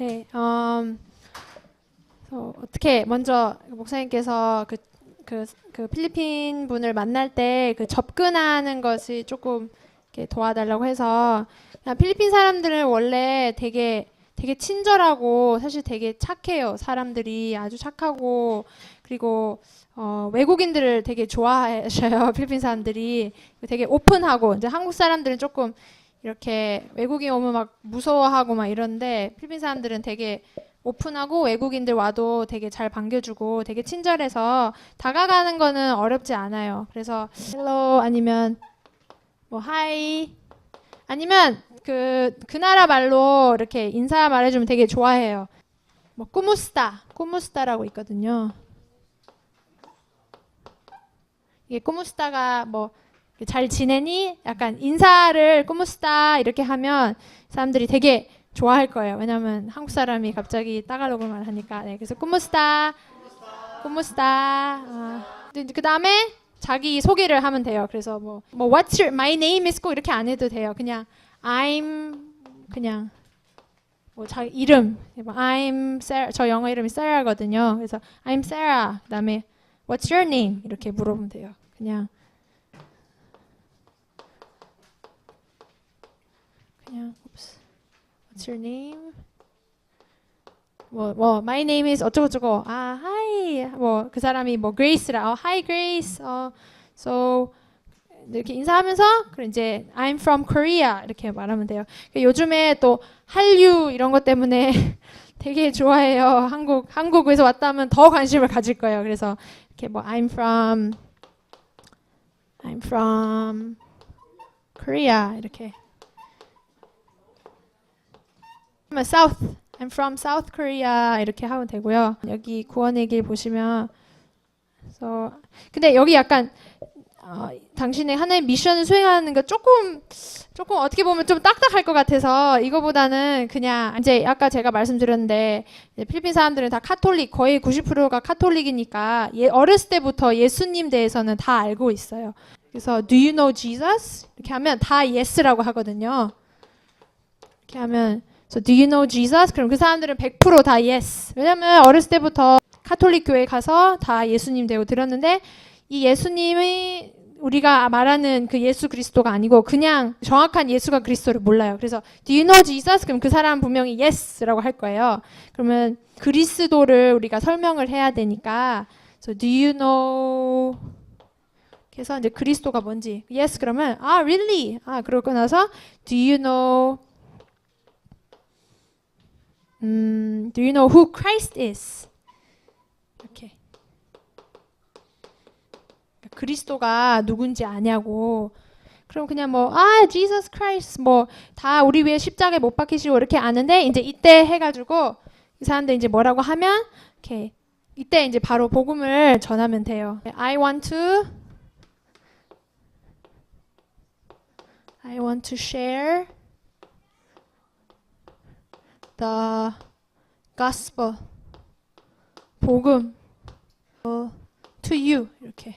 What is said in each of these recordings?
네, 음, 어, 어떻게 먼저 목사님께서 그, 그, 그 필리핀 분을 만날 때 그 접근하는 것이 조금 이렇게 도와달라고 해서 필리핀 사람들은 원래 되게 되게 친절하고 사실 되게 착해요. 사람들이 아주 착하고 그리고 어, 외국인들을 되게 좋아하셔요. 필리핀 사람들이 되게 오픈하고 이제 한국 사람들은 조금 이렇게 외국인 오면 막 무서워하고 막 이런데 필리핀 사람들은 되게 오픈하고 외국인들 와도 되게 잘 반겨주고 되게 친절해서 다가가는 거는 어렵지 않아요. 그래서 헬로 아니면 뭐 하이 아니면 그, 그 나라 말로 이렇게 인사 말해주면 되게 좋아해요. 뭐, 꾸무스타, 꾸무스타라고 있거든요. 이게 꾸무스타가 뭐, 잘 지내니? 약간 인사를 꾸무스타 이렇게 하면 사람들이 되게 좋아할 거예요. 왜냐면 한국 사람이 갑자기 따갈로그 말 하니까. 네, 그래서 꾸무스타, 꾸무스타. 어. 그 다음에 자기 소개를 하면 돼요. 그래서 뭐, 뭐, what's your, my name is 꼭 이렇게 안 해도 돼요. 그냥 I'm 그냥 뭐 자기 이름 뭐 I'm Sarah 저 영어 이름이 Sarah거든요. 그래서 I'm Sarah 그다음에 What's your name 이렇게 물어보면 돼요. 그냥 그냥 oops. What's your name? 뭐, 뭐, my name is 어쩌고저쩌고. 아, hi. 뭐, 그 사람이 뭐, Grace라. 어, hi, Grace. 어, so, 이렇게 인사하면서 그럼 이제 I'm from Korea 이렇게 말하면 돼요. 요즘에 또 한류 이런 것 때문에 되게 좋아해요. 한국 한국에서 왔다면 더 관심을 가질 거예요. 그래서 이렇게 뭐 I'm from I'm from Korea 이렇게 그러면 South I'm from South Korea 이렇게 하면 되고요. 여기 구원의 길 보시면 그래서 근데 여기 약간 어, 당신의 하나의 미션을 수행하는 게 조금 조금 어떻게 보면 좀 딱딱할 것 같아서 이거보다는 그냥 이제 아까 제가 말씀드렸는데 필리핀 사람들은 다 카톨릭 거의 90%가 카톨릭이니까 예, 어렸을 때부터 예수님 대해서는 다 알고 있어요. 그래서 Do you know Jesus? 이렇게 하면 다 yes라고 하거든요. 이렇게 하면 so Do you know Jesus? 그럼 그 사람들은 100%다 yes. 왜냐면 어렸을 때부터 카톨릭 교회 가서 다 예수님 되고 들었는데 이 예수님이 우리가 말하는 그 예수 그리스도가 아니고 그냥 정확한 예수가 그리스도를 몰라요. 그래서 Do you know Jesus? 그럼 그 사람 분명히 Yes라고 할 거예요. 그러면 그리스도를 우리가 설명을 해야 되니까 so Do you know? 그래서 이제 그리스도가 뭔지 Yes 그러면 아 really? 아 그러고 나서 Do you know? 음, Do you know who Christ is? 이렇게 그리스도가 누군지 아냐고. 그럼 그냥 뭐, 아, Jesus Christ, 뭐, 다 우리 위해 십자가에 못 박히시고 이렇게 아는데, 이제 이때 해가지고, 이 사람들 이제 뭐라고 하면, 이렇게, 이때 이제 바로 복음을 전하면 돼요. I want to, I want to share the gospel. 복음. to you. 이렇게.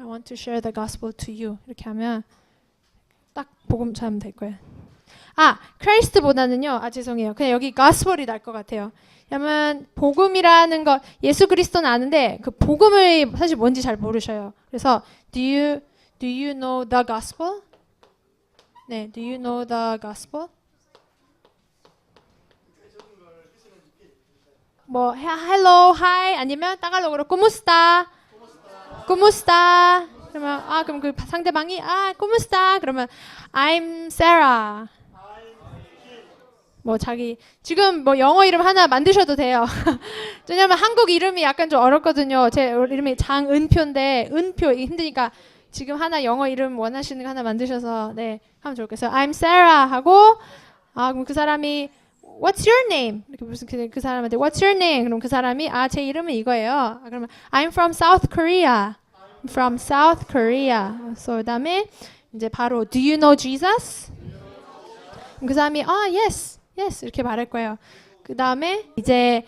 I want to share the gospel to you. 이렇게 하면 딱 복음 전하면 될 거예요. 아, 크라이스트보다는요. 아, 죄송해요. 그냥 여기 gospel이 날 것 같아요. 왜냐면 복음이라는 거 예수 그리스도는 아는데 그 복음을 사실 뭔지 잘 모르셔요. 그래서 do you do you know the gospel? 네, do you know the gospel? 뭐 hello, hi 아니면 따갈로그로 꾸무스타 꾸무스타 그러면 아 그럼 그 상대방이 아 꾸무스타 그러면 I'm Sarah 뭐 자기 지금 뭐 영어 이름 하나 만드셔도 돼요. 왜냐면 한국 이름이 약간 좀 어렵거든요. 제 이름이 장은표인데 은표 힘드니까 지금 하나 영어 이름 원하시는 거 하나 만드셔서 네 하면 좋겠어요. I'm Sarah 하고 아 그럼 그 사람이 What's your name? 이렇게 무슨 그, 그 사람한테 What's your name? 그럼 그 사람이 아 제 이름은 이거예요. 아, 그러면 I'm from South Korea. I'm from South Korea. So 그다음에 이제 바로 Do you know Jesus? 그 사람이 아 yes, yes 이렇게 말할 거예요. 그 다음에 이제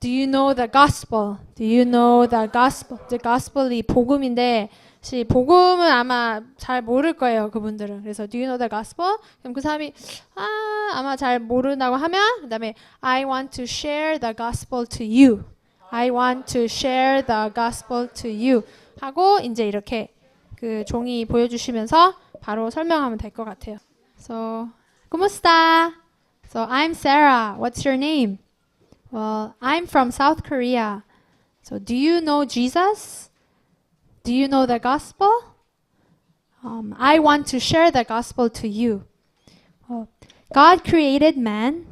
Do you know the gospel? Do you know the gospel? The gospel이 복음인데 혹시 복음은 아마 잘 모를 거예요, 그분들은. 그래서 do you know the gospel? 그럼 그 사람이 아, 아마 잘 모른다고 하면 그 다음에 I want to share the gospel to you. I want to share the gospel to you. 하고 이제 이렇게 그 종이 보여주시면서 바로 설명하면 될 것 같아요. So, ¿cómo está? So, I'm Sarah. What's your name? Well, I'm from South Korea. So, do you know Jesus? Do you know the gospel? Um, I want to share the gospel to you. Well, God created man,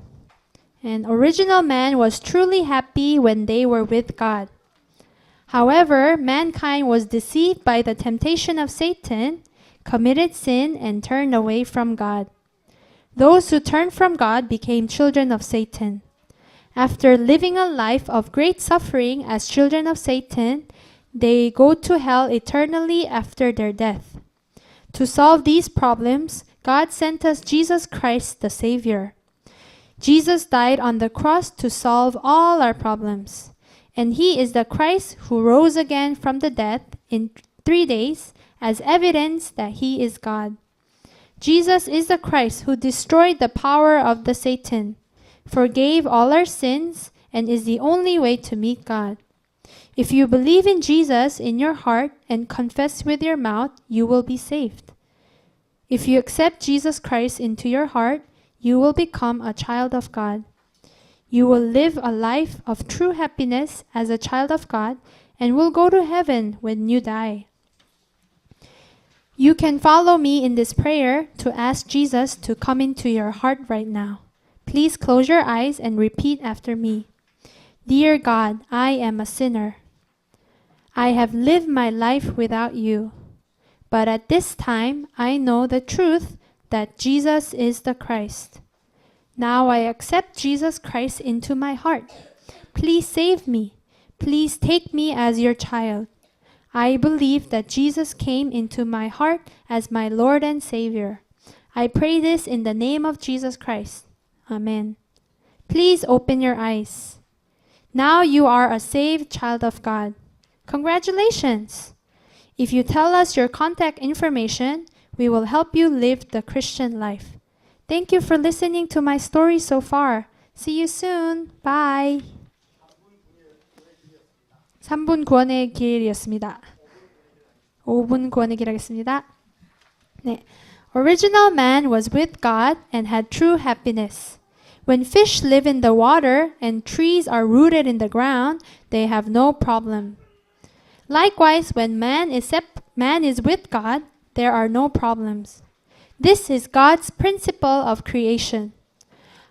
and original man was truly happy when they were with God. However, mankind was deceived by the temptation of Satan, committed sin, and turned away from God. Those who turned from God became children of Satan. After living a life of great suffering as children of Satan, they go to hell eternally after their death. To solve these problems, God sent us Jesus Christ the Savior. Jesus died on the cross to solve all our problems. And he is the Christ who rose again from the dead in three days as evidence that he is God. Jesus is the Christ who destroyed the power of the Satan, forgave all our sins, and is the only way to meet God. If you believe in Jesus in your heart and confess with your mouth, you will be saved. If you accept Jesus Christ into your heart, you will become a child of God. You will live a life of true happiness as a child of God and will go to heaven when you die. You can follow me in this prayer to ask Jesus to come into your heart right now. Please close your eyes and repeat after me. Dear God, I am a sinner. I have lived my life without you. But at this time, I know the truth that Jesus is the Christ. Now I accept Jesus Christ into my heart. Please save me. Please take me as your child. I believe that Jesus came into my heart as my Lord and Savior. I pray this in the name of Jesus Christ. Amen. Please open your eyes. Now you are a saved child of God. Congratulations! If you tell us your contact information, we will help you live the Christian life. Thank you for listening to my story so far. See you soon. Bye. 3분 구원의 길이었습니다. 5분 구원의 길 하겠습니다. 네. Original man was with God and had true happiness. When fish live in the water and trees are rooted in the ground, they have no problem. Likewise, when man is sep- man is with God, there are no problems. This is God's principle of creation.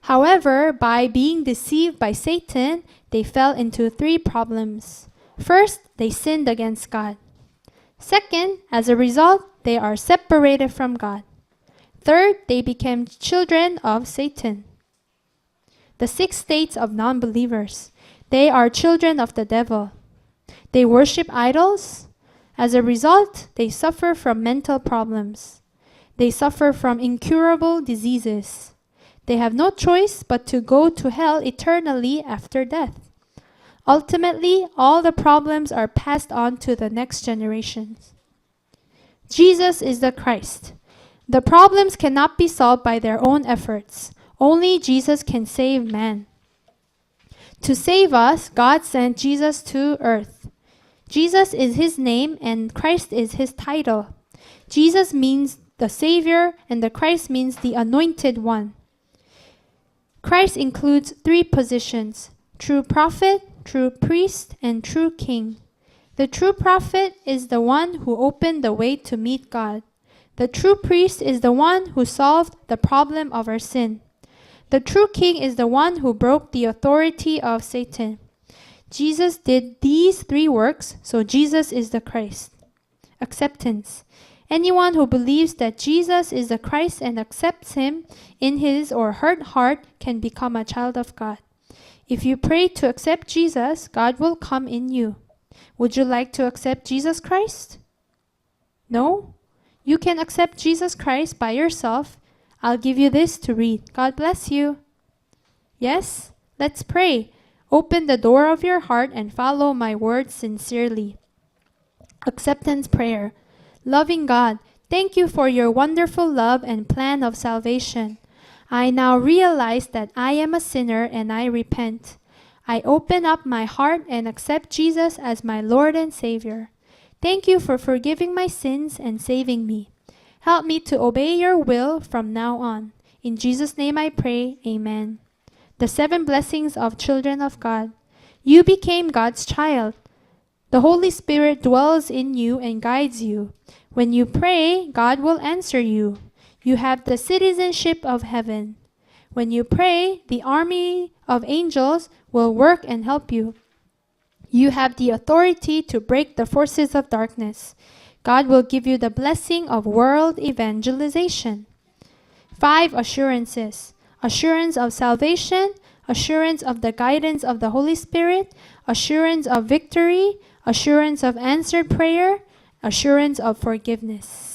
However, by being deceived by Satan, they fell into three problems. First, they sinned against God. Second, as a result, they are separated from God. Third, they became children of Satan. The six states of non believers. They are children of the devil. They worship idols. As a result, they suffer from mental problems. They suffer from incurable diseases. They have no choice but to go to hell eternally after death. Ultimately, all the problems are passed on to the next generations. Jesus is the Christ. The problems cannot be solved by their own efforts. Only Jesus can save man. To save us, God sent Jesus to earth. Jesus is his name and Christ is his title. Jesus means the Savior and the Christ means the anointed one. Christ includes three positions true prophet, true priest, and true king. The true prophet is the one who opened the way to meet God. The true priest is the one who solved the problem of our sin. The true king is the one who broke the authority of Satan. Jesus did these three works, so Jesus is the Christ. Acceptance. Anyone who believes that Jesus is the Christ and accepts him in his or her heart can become a child of God. If you pray to accept Jesus, God will come in you. Would you like to accept Jesus Christ? No? You can accept Jesus Christ by yourself. I'll give you this to read. God bless you. Yes? Let's pray. Open the door of your heart and follow my words sincerely. Acceptance prayer. Loving God, thank you for your wonderful love and plan of salvation. I now realize that I am a sinner and I repent. I open up my heart and accept Jesus as my Lord and Savior. Thank you for forgiving my sins and saving me. Help me to obey your will from now on. In Jesus' name I pray, Amen. The seven blessings of children of God. You became God's child. The Holy Spirit dwells in you and guides you. When you pray, God will answer you. You have the citizenship of heaven. When you pray, the army of angels will work and help you. You have the authority to break the forces of darkness. God will give you the blessing of world evangelization. Five assurances assurance of salvation, assurance of the guidance of the Holy Spirit, assurance of victory, assurance of answered prayer, assurance of forgiveness.